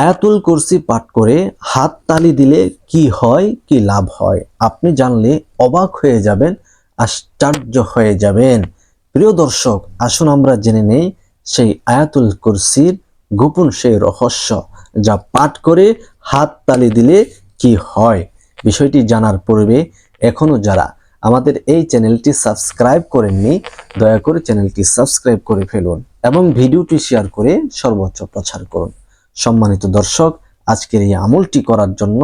আয়াতুল কুরসি পাঠ করে হাত তালি দিলে কি হয়, কি লাভ হয়? আপনি জানলে অবাক হয়ে যাবেন, আশ্চর্য হয়ে যাবেন। প্রিয় দর্শক, আসুন আমরা জেনে নেই সেই আয়াতুল কুরসির গোপন সেই রহস্য যা পাঠ করে হাত তালি দিলে কি হয়। বিষয়টি জানার পূর্বে এখনও যারা আমাদের এই চ্যানেলটি সাবস্ক্রাইব করেননি, দয়া করে চ্যানেলটি সাবস্ক্রাইব করে ফেলুন এবং ভিডিওটি শেয়ার করে সর্বোচ্চ প্রচার করুন। সম্মানিত দর্শক, আজকের এই আমলটি করার জন্য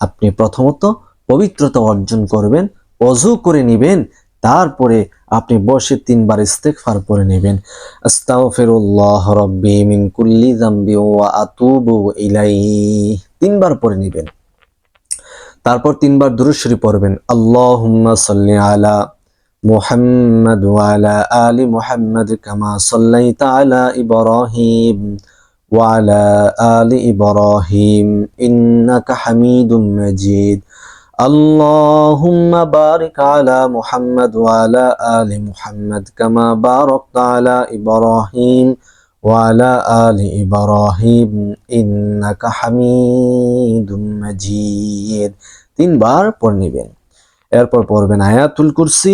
আপনি প্রথমত পবিত্রতা অর্জন করবেন, অজু করে নেবেন, তারপরে আপনি বসে তিনবার ইস্তেগফার করে নেবেন। রাব্বি মিন কুল্লি ওয়া আতুবু ইলাইহি। তিনবার পড়ে নেবেন। তারপর তিনবার দুরূদ পড়বেন। আল্লাহুম্মা সাল্লি আলা মুহাম্মাদ ওয়া আলা আলি মুহাম্মাদ কামা সাল্লাইতা আলা ইব্রাহিম। وعلى آل إبراهيم إنك حميد مجيد اللهم بارك على محمد وعلى آل محمد كما باركت على إبراهيم وعلى آل إبراهيم إنك حميد مجيد তিনবার পড়ে নেবেন এরপর পড়বেন আয়াতুল কুরসি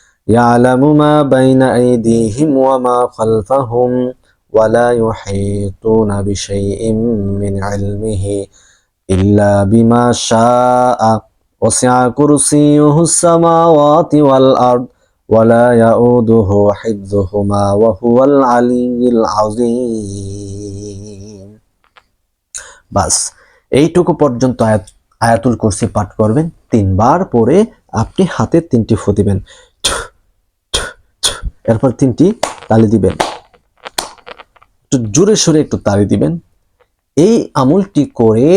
يعلم ما بين أيديهم وما خلفهم ولا يحيطون بشيء من علمه إلا بما شاء وسع كرسيه السماوات والأرض ولا يؤوده حفظهما وهو العلي العظيم বাস এইটুকু পর্যন্ত আয়াত আয়াতুল কুরসি পাঠ করবেন তিনবার পরে আপনি হাতে তিনটি ফু দিবেন এরপর তিনটি তালি দিবেন। একটু জোরে সোরে একটু তালি দিবেন। এই আমলটি করে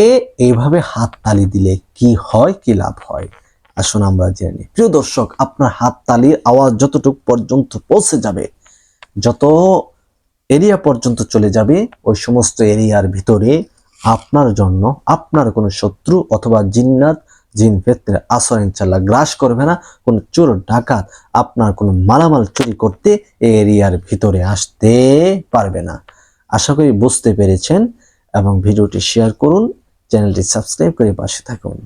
এইভাবে হাত তালি দিলে কি হয়, কি লাভ হয়? আসুন আমরা জেনে। প্রিয় দর্শক, আপনার হাত তালির আওয়াজ যতটুকু পর্যন্ত পৌঁছে যাবে, যত এরিয়া পর্যন্ত চলে যাবে, ওই সমস্ত এরিয়ার ভিতরে আপনার জন্য আপনার কোনো শত্রু অথবা জিন্নাত জিন ফেতনের আশ্রয় ইনশাল্লাহ গ্রাস করবে না। কোনো চোর, ডাকাত আপনার কোনো মালামাল চুরি করতে এরিয়ার ভিতরে আসতে পারবে না। আশা করি বুঝতে পেরেছেন এবং ভিডিওটি শেয়ার করুন, চ্যানেলটি সাবস্ক্রাইব করে পাশে থাকুন।